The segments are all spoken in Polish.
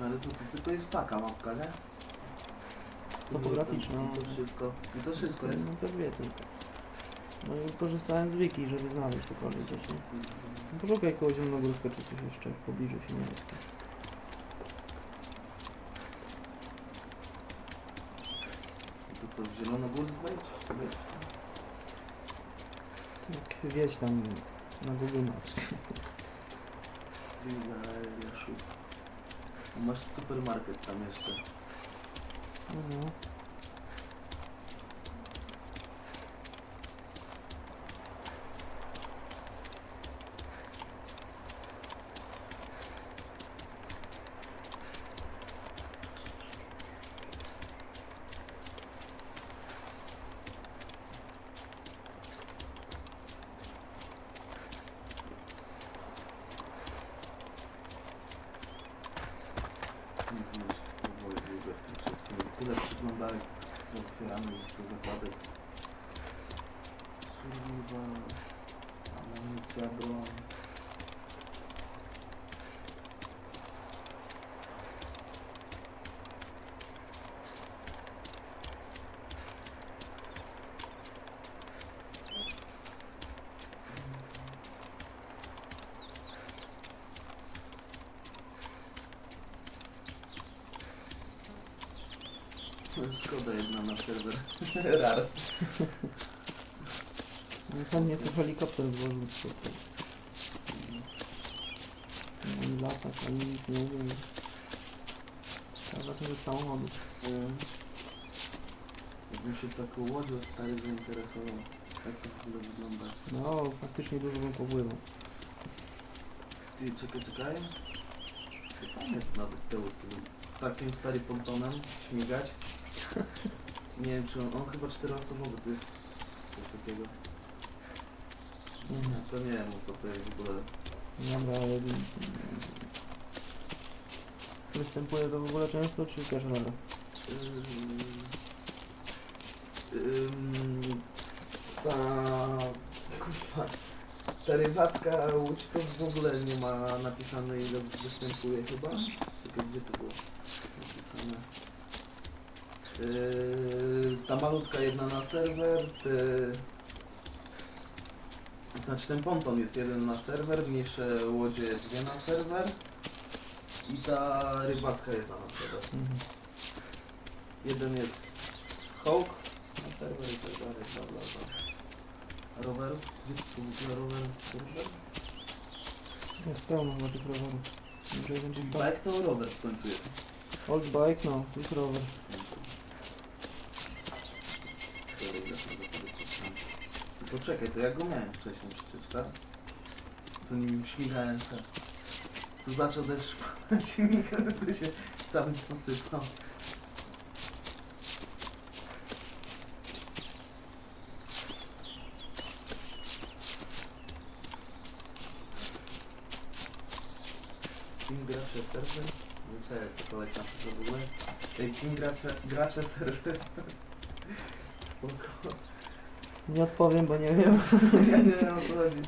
topograficzne, ale to, to tylko jest taka mapka, nie? Topograficzna, I to no. wszystko. I to wszystko jest. No pewnie tylko. No i korzystałem z wiki, żeby znaleźć cokolwiek nie? No Poszukaj kogoś zielonogórska czy coś jeszcze w pobliżu się nie jest. To to Zielonogórsk? Wejdź. Tak, wiedź tam na Google Maps. Jaszu. Masz supermarket tam jeszcze. No, Nie wiem, powoli długo w tym wszystkim. Tyle przyglądałek otwieramy już te zakłady. Survival, amunicja, broń. Szkoda jedna na serwer. Rar. chętnie sobie helikopter złożył tutaj. No i latać, ani nic nie umiem. Trzeba samochodu. Mm. Jakbym się taką łodzią stary zainteresował. Jak to w ogóle wygląda? No, faktycznie dużo bym popływał. Ty, czekaj, czekaj. To tam jest nawet te łódki. Takim stary pontonem śmigać. Nie wiem czy on, on chyba czteroosobowy to jest coś takiego. Mhm. To nie wiem co to jest w ogóle. Dobra, ale... Występuje to w ogóle często, czy też rano? Ym, ta kurwa, ta rybacka łódź to w ogóle nie ma napisane ile występuje chyba. Tylko gdzie to było napisane? Yy, ta malutka jedna na serwer, ty... Znaczy ten ponton jest jeden na serwer, mniejsze łodzie jest dwie na serwer i ta rybacka jedna na serwer. Mhm. Jeden jest Hawk na serwer i tak dalej, bla bla bla. Rower? Gdzie tu w ogóle rower? Rower? Jest pełno chyba tych rowerów. Będzie. Bike to rower w końcu jest. Old bike, no, to jest rower. Tylko czekaj, to ja go miałem wcześniej przecież, tak? Co nim śmigałem tak. Tu zaczął deszcz padać i to się cały posypał. Team gracze serwer? Nie sé, co koleś tam w ogóle. Ej, team gracze, gracze serwer. Spoko. Nie odpowiem, bo nie wiem. Ja nie wiem o co chodzi.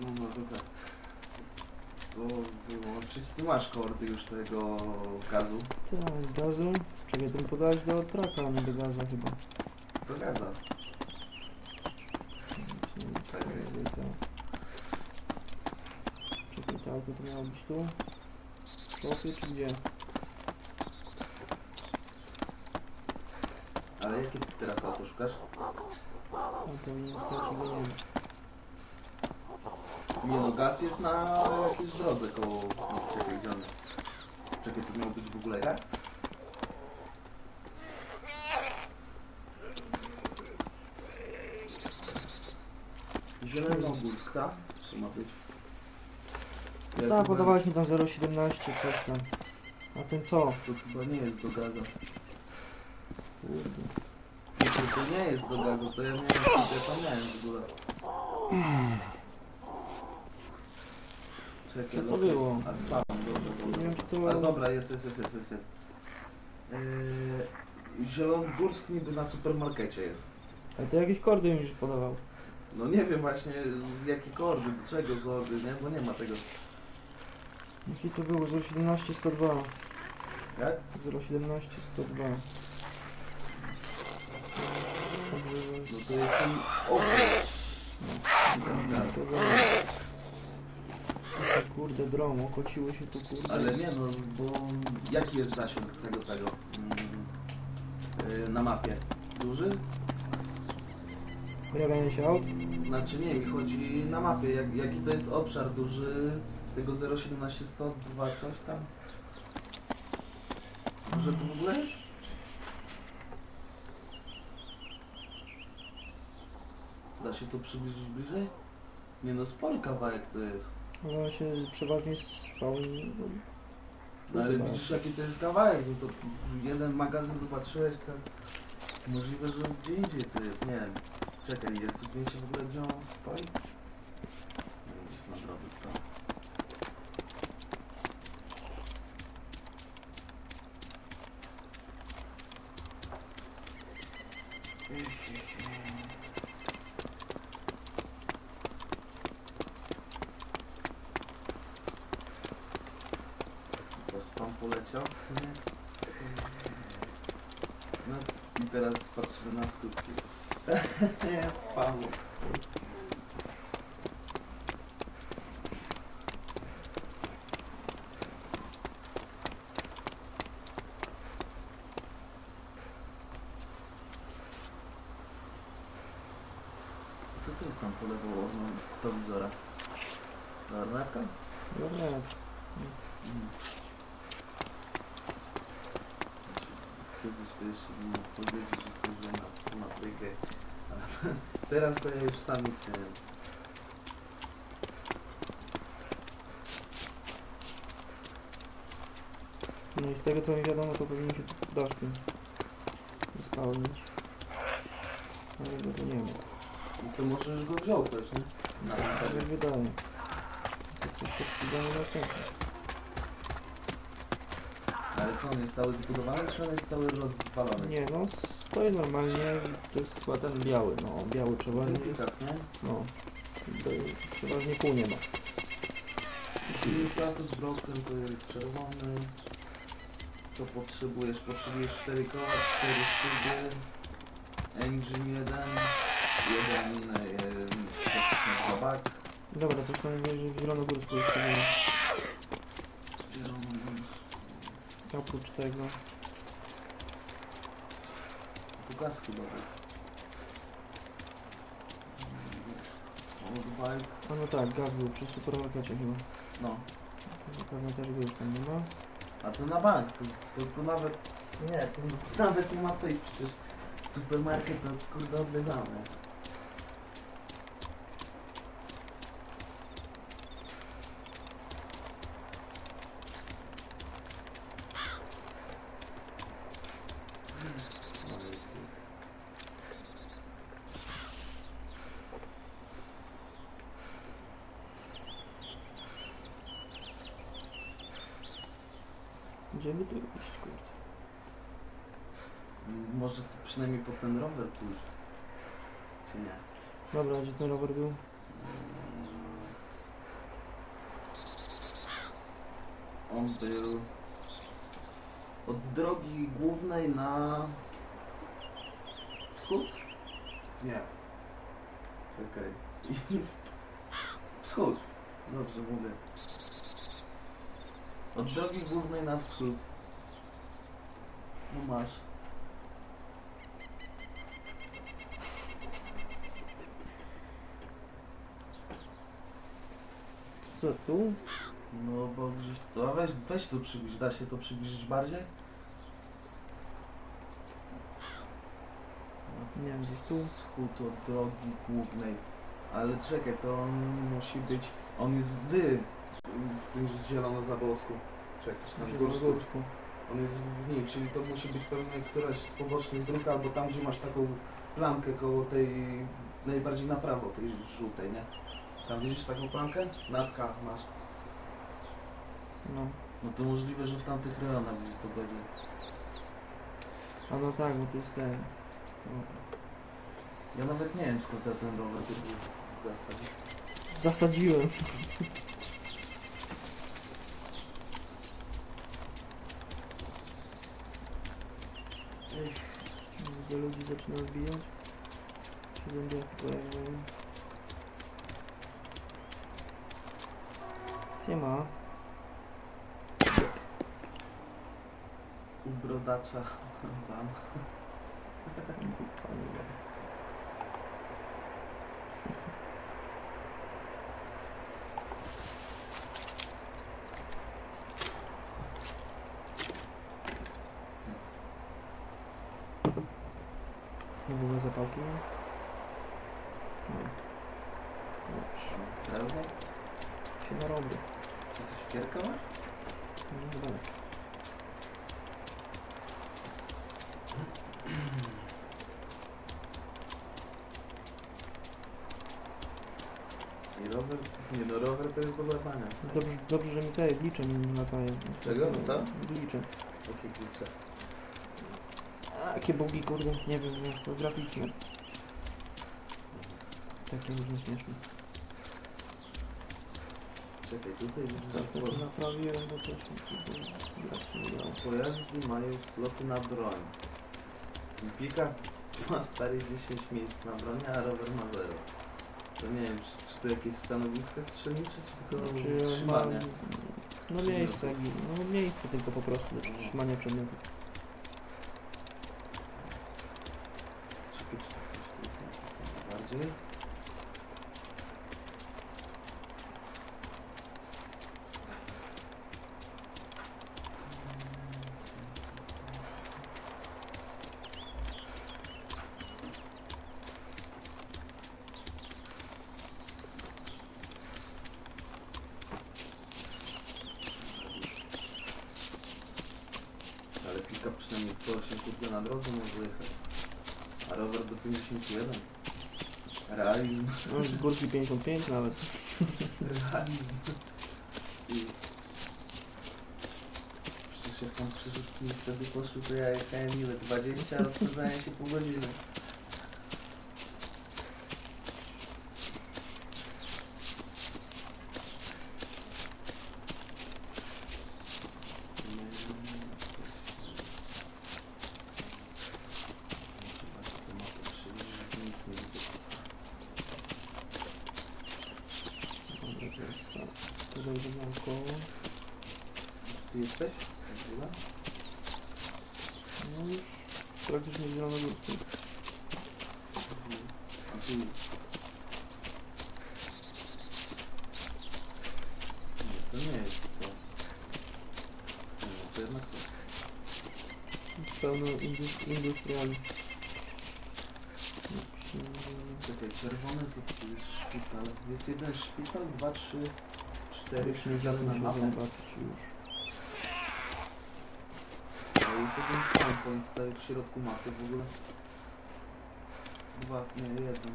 No, no dobra. To wyłączyć. Ty masz kordy już tego gazu. Tak, gazu. Czekaj, ten podałeś do traka, a nie do gazu chyba. To gaza. Czekaj. Czekaj, to auto to miało być tu? W szopie czy gdzie? Ale jakie ty teraz auto szukasz? A to nie to czy nie wiem. Nie no, gaz jest na jakiejś drodze koło... No, czekaj, gdzie on? Czekaj, to miał być w ogóle gaz? Zielonogórsk, tak? To ma być. Ja Tak, chyba- podawałeś mi tam 0,17 coś tam. A ten co? To chyba nie jest do gazu. Kurde. To nie jest do gazu, to ja nie wiem, ja tam miałem w ogóle. Czekaj, Co to było? A dobra, dobra. Nie wiem, czy to- A dobra, jest, jest, jest, jest, jest. jest. Yy, Zielonogórsk niby na supermarkecie jest. Ale to jakieś kordy mi już podawał. No nie wiem właśnie jakie kordy, do czego kordy, nie? Bo nie ma tego. Jaki to było? 017 102. Jak? 017 102. No to jest ten... O! To było. O Kurde, drom, okociły się tu kurde. Ale nie no, bo jaki jest zasięg tego tego mm, yy, na mapie? Duży? Pojawianie się aut? Znaczy nie, mi chodzi na mapie, jak, jaki to jest obszar duży tego 017 102 coś tam? Może to w ogóle jest? Da się to przybliżyć bliżej? Nie no, spory kawałek to jest. Ona się przeważnie spał. No ale widzisz jaki to jest kawałek, no to jeden magazyn zobaczyłeś, tak możliwe, że gdzie indziej to jest, nie wiem. Czekaj, jest tu zdjęcie w ogóle gdzie on stoi? Nie wiem, gdzieś na drodze to. To spam poleciał? Nie. No i teraz patrzymy na skutki. Nie, spamu. Co to jest tam po lewo od telewizora? Lornetka? Dobra, Mm. Kiedyś mógł powiedzieć, że służę na, na trójkę, ale teraz to ja już sam nic nie wiem. no i z tego co mi wiadomo, to powinien się daszkiem spełnić. Ale go tu nie ma. No to może już go wziął też, nie? Na Tak mi wydaje. To coś to sprzedamy następne. Ale co, on jest cały zbudowany, czy on jest cały rozwalony? Nie no, stoi normalnie i to jest chyba ten biały, no biały przeważnie. Tak, nie? No, to przeważnie pół nie ma. Czyli status broken to jest czerwony. Co potrzebujesz? Potrzebujesz 4 koła, 4 szyby, engine 1, jeden e, zabak. Dobra, to już zielonogórsku jeszcze nie ma. Oprócz tego. Gaz chyba A no tak, gaz był przy supermarkecie chyba. no. Pewno też go już tam nie ma. A to na bank, to, to, to nawet... Nie, to nawet nie ma co iść przecież. Supermarket to kurde odwiedzamy. Gdzie by tu iść, kurde? Może to przynajmniej po ten rower pójść. Czy nie? Dobra, gdzie ten rower był? On był od drogi głównej na wschód? Nie. Czekaj. Wschód. Dobrze mówię. Od drogi głównej na wschód. No masz. Co tu? No bo gdzieś to, a weź, weź tu przybliż, da się to przybliżyć bardziej? Nie wiem, gdzieś tu. Wschód od drogi głównej. Ale czekaj, to on musi być, on jest wy w tym zielono-zabłocku. Czekaj, Na na górsku. On jest w niej, czyli to musi być pewnie któraś z pobocznych dróg, albo tam gdzie masz taką plamkę koło tej, najbardziej na prawo tej żółtej, nie? Tam widzisz taką plamkę? Natka masz. No. No to możliwe, że w tamtych rejonach gdzie to będzie. A no tak, bo to jest ten. No. Ja nawet nie wiem skąd ja ten rower tu zasadzić. Zasadziłem. Ej, Widzę ludzi zaczyna wbijać. Się będę pojawiał. Siema. u brodacza wam. Zapałki? nie? Nie. Dobrze. Pełno? Się narobię. Czy coś kierka masz? No chyba nie. Rower? Nie no, rower to jest do. Dobrze, dobrze, że mi te glicze mi latają. Czego? Co? Glicze. Jakie klucze? Jakie bugi, kurde, nie wiem, nie, to graficzne. Takie różne śmieszne. Czekaj, tutaj Tak, widzę, że naprawiłem, bo też mi kurde, grać nie grało. pojazdy mają sloty na broń. Pika ma stary 10 miejsc na broń, a rower ma 0. To nie wiem, czy, czy to jakieś stanowisko strzelnicze, czy tylko Czy ma... trzymanie? No miejsce, no miejsce tylko po prostu do trzymania przedmiotów. Czekaj, czy to coś bardziej? Ale pika przynajmniej 108 kurde na drodze może jechać. A rower do 51. Realizm. No, z górki 55 nawet. Realizm. Przecież jak tam przyrzutki wtedy poszły, to ja jechałem ile? 20, a rozpędzałem się pół godziny. Dobra, to jest tak. Tutaj idę naokoło. Ty jesteś? No już praktycznie tu... Nie, to nie jest to. Nie, no to jednak to. Pełno indus industriali. Czekaj, czerwone to tu jest szpital. Jest jeden szpital, dwa, trzy, cztery Już nie na się mapę. zobaczyć już. I to ten stan, to jest tutaj w środku mapy w ogóle. Dwa, nie, jeden.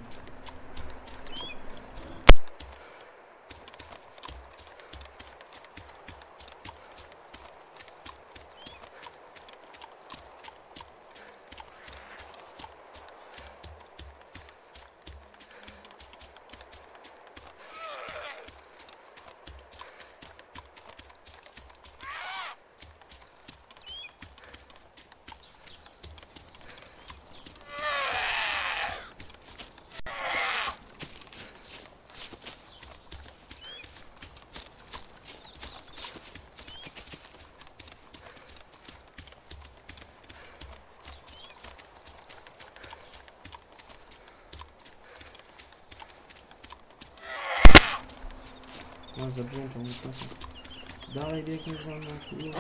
Mam zabrzęczą niestety. Dalej biegnie za mną, kurwa.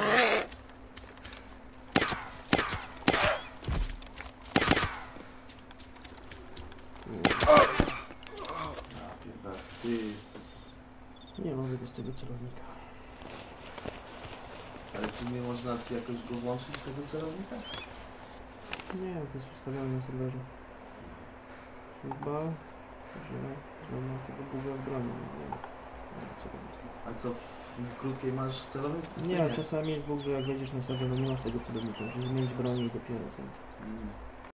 Nie mogę bez tego celownika. ale czy nie można jakoś go włączyć, tego celownika? Nie, to jest ustawione na serwerze. Chyba, że, że ma tego buga w broni. Nie wiem. A co, w krótkiej masz celownik? Nie, czasami jest bóg, że jak wejdziesz na serwer, to nie masz tego celownika. Musisz zmienić broń i dopiero ten. Mm.